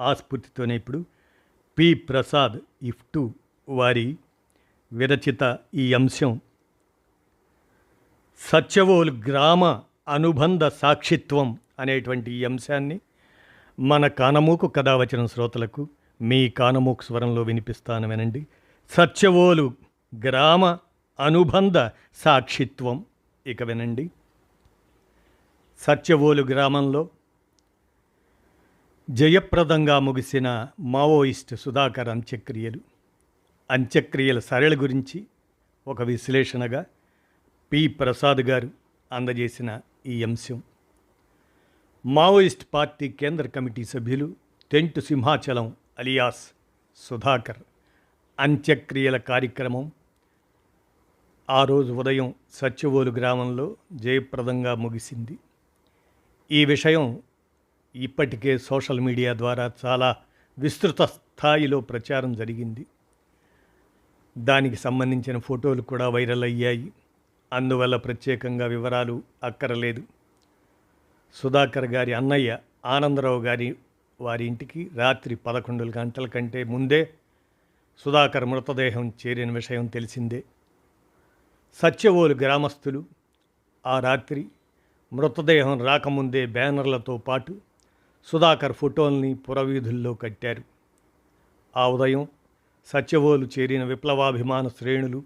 ఆస్ఫూర్తితోనే ఇప్పుడు P. Prasad if to వారి విరచిత ఈ అంశం. సత్యవోల్ గ్రామ అనుబంధ సాక్షిత్వం అనేటువంటి ఈ అంశాన్ని మన కానమూకు కథావచన శ్రోతలకు మీ కానమూకు స్వరంలో వినిపిస్తాను వినండి. సత్యవోలు గ్రామ అనుబంధ సాక్షిత్వం ఇక వినండి. సత్యవోలు గ్రామంలో జయప్రదంగా ముగిసిన మావోయిస్ట్ సుధాకర్ అంత్యక్రియలు. అంత్యక్రియల సరళ గురించి ఒక విశ్లేషణగా పి. ప్రసాద్ గారు అందజేసిన ఈ అంశం. మావోయిస్ట్ పార్టీ కేంద్ర కమిటీ సభ్యులు టెంటు సింహాచలం అలియాస్ సుధాకర్ అంత్యక్రియల కార్యక్రమం ఆ రోజు ఉదయం సత్యవోలు గ్రామంలో జయప్రదంగా ముగిసింది. ఈ విషయం ఇప్పటికే సోషల్ మీడియా ద్వారా చాలా విస్తృత స్థాయిలో ప్రచారం జరిగింది. దానికి సంబంధించిన ఫోటోలు కూడా వైరల్ అయ్యాయి. అందువల్ల ప్రత్యేకంగా వివరాలు అక్కరలేదు. సుధాకర్ గారి అన్నయ్య ఆనందరావు గారి వారి ఇంటికి రాత్రి పదకొండు గంటల కంటే ముందే సుధాకర్ మృతదేహం చేరిన విషయం తెలిసిందే. సత్యవోలు గ్రామస్తులు ఆ రాత్రి మృతదేహం రాకముందే బ్యానర్లతో పాటు సుధాకర్ ఫోటోల్ని పురవీధుల్లో కట్టారు. ఆ ఉదయం సత్యవోలు చేరిన విప్లవాభిమాన శ్రేణులు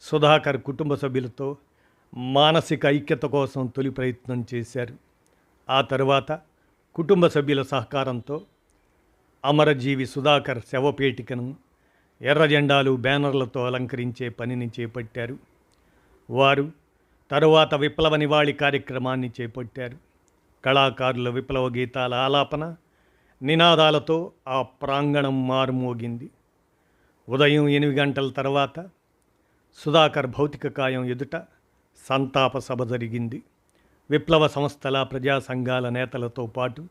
సుధాకర్ కుటుంబ సభ్యులతో మానసిక ఐక్యత కోసం తొలి ప్రయత్నం చేశారు. ఆ తరువాత కుటుంబ సభ్యుల సహకారంతో అమరజీవి సుధాకర్ శవపేటికను ఎర్ర జెండాలు బ్యానర్లతో అలంకరించే పనిని చేపట్టారు. వారు తరువాత విప్లవ నివాళి కార్యక్రమాన్ని చేపట్టారు. కళాకారుల విప్లవ గీతాల ఆలాపన నినాదాలతో ఆ ప్రాంగణం మారుమోగింది. ఉదయం ఎనిమిది గంటల తర్వాత సుధాకర్ భౌతిక కాయం ఎదుట సంతాప సభ జరిగింది. విప్లవ సంస్థల ప్రజా సంఘాల నేతలతో పాటు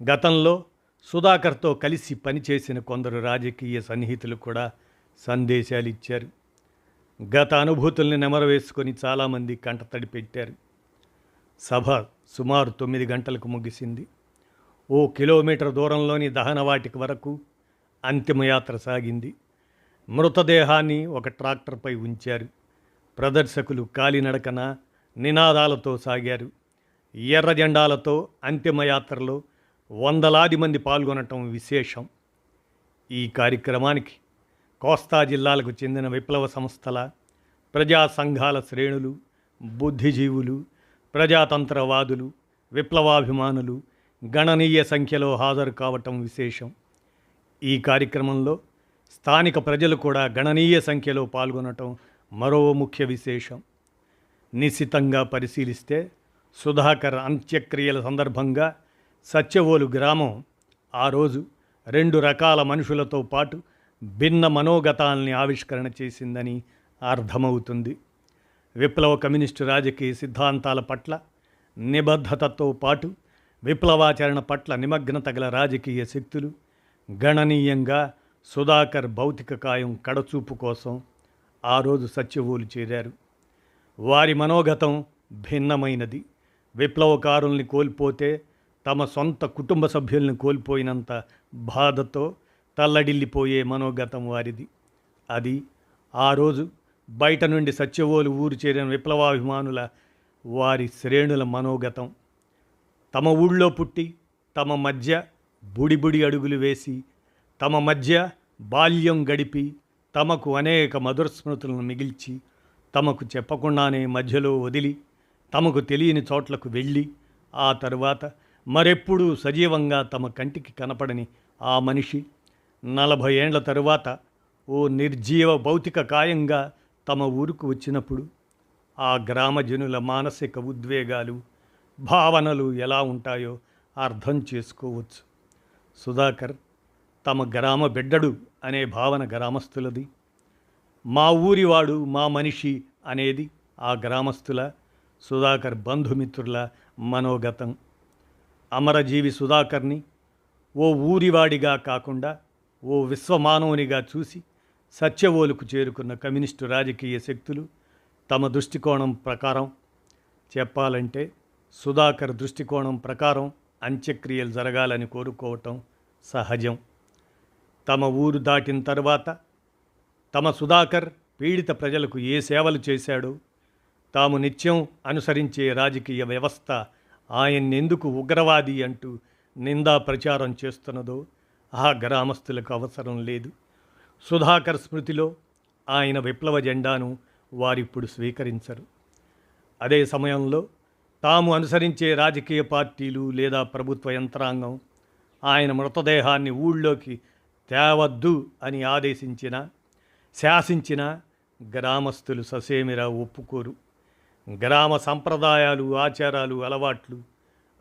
గతంలో సుధాకర్తో కలిసి పనిచేసిన కొందరు రాజకీయ సన్నిహితులు కూడా సందేశాలు ఇచ్చారు గత అనుభూతుల్ని నెమరవేసుకొని చాలామంది కంటతడి పెట్టారు. సభ సుమారు తొమ్మిది గంటలకు ముగిసింది. ఓ కిలోమీటర్ దూరంలోని దహనవాటిక వరకు అంతిమయాత్ర సాగింది. మృతదేహాన్ని ఒక ట్రాక్టర్పై ఉంచారు. ప్రదర్శకులు కాలినడకన నినాదాలతో సాగారు. ఎర్ర జెండాలతో అంతిమయాత్రలో వందలాది మంది పాల్గొనటం విశేషం. ఈ కార్యక్రమానికి కోస్తా జిల్లాలకు చెందిన విప్లవ సంస్థల ప్రజా సంఘాల శ్రేణులు బుద్ధిజీవులు ప్రజాతంత్రవాదులు విప్లవాభిమానులు గణనీయ సంఖ్యలో హాజరు కావటం విశేషం. ఈ కార్యక్రమంలో స్థానిక ప్రజలు కూడా గణనీయ సంఖ్యలో పాల్గొనటం మరో ముఖ్య విశేషం. నిశితంగా పరిశీలిస్తే సుధాకర్ అంత్యక్రియల సందర్భంగా సత్యవోలు గ్రామం ఆ రోజు రెండు రకాల మనుషులతో పాటు భిన్న మనోగతాల్ని ఆవిష్కరణ చేసిందని అర్థమవుతుంది. విప్లవ కమ్యూనిస్టు రాజకీయ సిద్ధాంతాల పట్ల నిబద్ధతతో పాటు విప్లవాచరణ పట్ల నిమగ్నత గల రాజకీయ శక్తులు గణనీయంగా సుధాకర్ భౌతిక కాయం కడచూపు కోసం ఆ రోజు సత్యవోలు చేరారు. వారి మనోగతం భిన్నమైనది. విప్లవకారుల్ని కోల్పోతే తమ సొంత కుటుంబ సభ్యుల్ని కోల్పోయినంత బాధతో తల్లడిల్లిపోయే మనోగతం వారిది. అది ఆ రోజు బయట నుండి సత్యవోలు ఊరు చేరిన విప్లవాభిమానుల వారి శ్రేణుల మనోగతం. తమ ఊళ్ళో పుట్టి తమ మధ్య బుడిబుడి అడుగులు వేసి తమ మధ్య బాల్యం గడిపి తమకు అనేక మధుర స్మృతులను మిగిల్చి తమకు చెప్పకుండానే మధ్యలో వదిలి తమకు తెలియని చోట్లకు వెళ్ళి ఆ తరువాత మరెప్పుడూ సజీవంగా తమ కంటికి కనపడని ఆ మనిషి నలభై ఏండ్ల తరువాత ఓ నిర్జీవ భౌతిక కాయంగా తమ ఊరుకు వచ్చినప్పుడు ఆ గ్రామజనుల మానసిక ఉద్వేగాలు భావనలు ఎలా ఉంటాయో అర్థం చేసుకోవచ్చు. సుధాకర్ తమ గ్రామ బిడ్డడు అనే భావన గ్రామస్తులది. మా ఊరివాడు మా మనిషి అనేది ఆ గ్రామస్తుల సుధాకర్ బంధుమిత్రుల మనోగతం. అమరజీవి సుధాకర్ని ఓ ఊరివాడిగా కాకుండా ఓ విశ్వమానవునిగా చూసి సత్యవోలుకు చేరుకున్న కమ్యూనిస్టు రాజకీయ శక్తులు తమ దృష్టికోణం ప్రకారం చెప్పాలంటే సుధాకర్ దృష్టికోణం ప్రకారం అంత్యక్రియలు జరగాలని కోరుకోవటం సహజం. తమ ఊరు దాటిన తర్వాత తమ సుధాకర్ పీడిత ప్రజలకు ఏ సేవలు చేశాడో తాము నిత్యం అనుసరించే రాజకీయ వ్యవస్థ ఆయన్నెందుకు ఉగ్రవాది అంటూ నిందా ప్రచారం చేస్తున్నదో ఆ గ్రామస్తులకు అవసరం లేదు. సుధాకర్ స్మృతిలో ఆయన విప్లవ జెండాను వారిప్పుడు స్వీకరించరు. అదే సమయంలో తాము అనుసరించే రాజకీయ పార్టీలు లేదా ప్రభుత్వ యంత్రాంగం ఆయన మృతదేహాన్ని ఊళ్ళోకి తేవద్దు అని ఆదేశించిన శాసించిన గ్రామస్తులు ససేమిరా ఒప్పుకోరు. గ్రామ సంప్రదాయాలు ఆచారాలు అలవాట్లు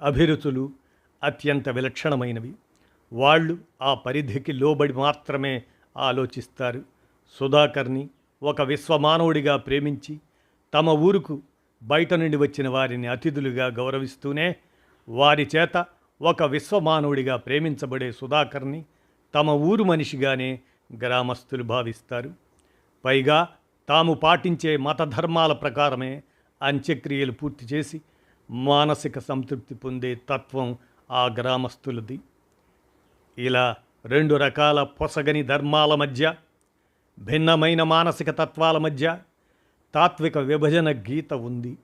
అభిరుచులు అత్యంత విలక్షణమైనవి. వాళ్ళు ఆ పరిధికి లోబడి మాత్రమే ఆలోచిస్తారు. సుధాకర్ని ఒక విశ్వమానవుడిగా ప్రేమించి తమ ఊరుకు బయట నుండి వచ్చిన వారిని అతిథులుగా గౌరవిస్తూనే వారి చేత ఒక విశ్వమానవుడిగా ప్రేమించబడే సుధాకర్ని తమ ఊరు మనిషిగానే గ్రామస్తులు భావిస్తారు. పైగా తాము పాటించే మత ధర్మాల ప్రకారమే అంత్యక్రియలు పూర్తి చేసి మానసిక సంతృప్తి పొందే తత్వం ఆ గ్రామస్తులది ఇలా రెండు రకాల పొసగని ధర్మాల మధ్య భిన్నమైన మానసిక తత్వాల మధ్య తాత్విక విభజన గీత ఉంది.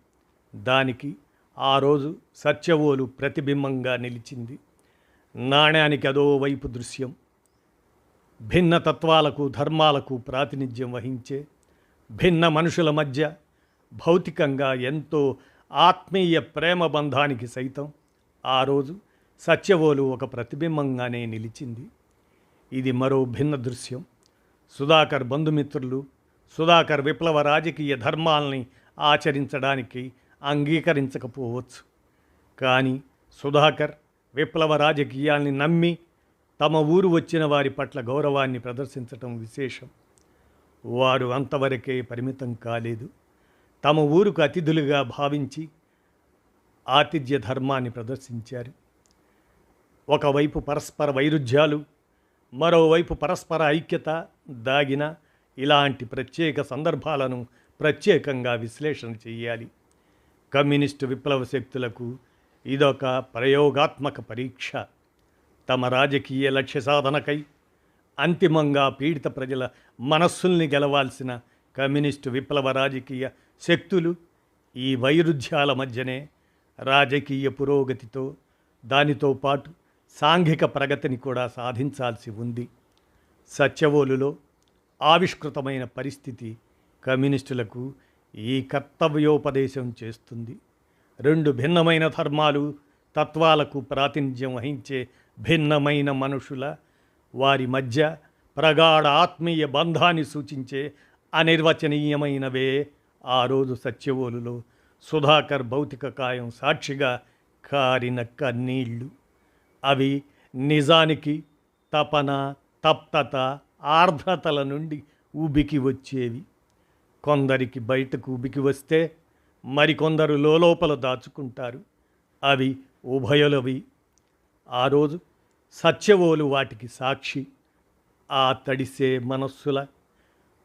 దానికి ఆ రోజు సత్యవోలు ప్రతిబింబంగా నిలిచింది. నాణ్యానికి అదో వైపు దృశ్యం. భిన్న తత్వాలకు ధర్మాలకు ప్రాతినిధ్యం వహించే భిన్న మనుషుల మధ్య భౌతికంగా ఎంతో ఆత్మీయ ప్రేమ బంధానికి సైతం ఆ రోజు సత్యవోలు ఒక ప్రతిబింబంగానే నిలిచింది. ఇది మరో భిన్న దృశ్యం. సుధాకర్ బంధుమిత్రులు సుధాకర్ విప్లవ రాజకీయ ధర్మాల్ని ఆచరించడానికి అంగీకరించకపోవచ్చు. కానీ సుధాకర్ విప్లవ రాజకీయాల్ని నమ్మి తమ ఊరు వచ్చిన వారి పట్ల గౌరవాన్ని ప్రదర్శించటం విశేషం. వారు అంతవరకే పరిమితం కాలేదు. తమ ఊరుకు అతిథులుగా భావించి ఆతిథ్య ధర్మాన్ని ప్రదర్శించారు. ఒకవైపు పరస్పర వైరుధ్యాలు మరోవైపు పరస్పర ఐక్యత దాగిన ఇలాంటి ప్రత్యేక సందర్భాలను ప్రత్యేకంగా విశ్లేషణ చేయాలి. కమ్యూనిస్టు విప్లవ శక్తులకు ఇదొక ప్రయోగాత్మక పరీక్ష. తమ రాజకీయ లక్ష్య సాధనకై అంతిమంగా పీడిత ప్రజల మనస్సుల్ని గెలవాల్సిన కమ్యూనిస్టు విప్లవ రాజకీయ శక్తులు ఈ వైరుధ్యాల మధ్యనే రాజకీయ పురోగతితో దానితో పాటు సాంఘిక ప్రగతిని కూడా సాధించాల్సి ఉంది. సత్యవోలులో ఆవిష్కృతమైన పరిస్థితి కమ్యూనిస్టులకు ఈ కర్తవ్యోపదేశం చేస్తుంది. రెండు భిన్నమైన ధర్మాలు తత్వాలకు ప్రాతినిధ్యం వహించే భిన్నమైన మనుషుల వారి మధ్య ప్రగాఢ ఆత్మీయ బంధాన్ని సూచించే అనిర్వచనీయమైనవే ఆ రోజు సత్యవోలులో సుధాకర్ భౌతిక కాయం సాక్షిగా కారిన కన్నీళ్ళు అవి నిజానికి తపన తప్తత ఆర్ద్రతల నుండి ఉబికి వచ్చేవి. కొందరికి బయటకు ఉబికి వస్తే మరికొందరు లోపల దాచుకుంటారు. అవి ఉభయలవి. ఆ రోజు సత్యవోలు వాటికి సాక్షి. ఆ తడిసే మనస్సుల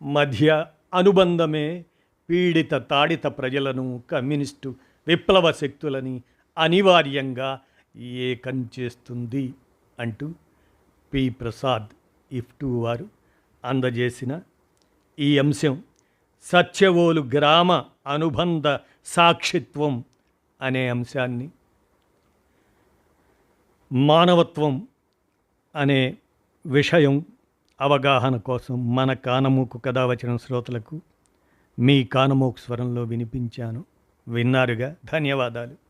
మధ్య అనుబంధమే పీడిత తాడిత ప్రజలను కమ్యూనిస్టు విప్లవ శక్తులని అనివార్యంగా ఏకం చేస్తుంది అంటూ పి ప్రసాద్ ఇఫ్టు వారు అందజేసిన ఈ అంశం సత్యవోలు గ్రామ అనుబంధ సాక్షిత్వం అనే అంశాన్ని మానవత్వం అనే విషయం అవగాహన కోసం మన కానమూకు కథ వచ్చిన శ్రోతలకు మీ కానమూకు స్వరంలో వినిపించాను. విన్నారుగా? ధన్యవాదాలు.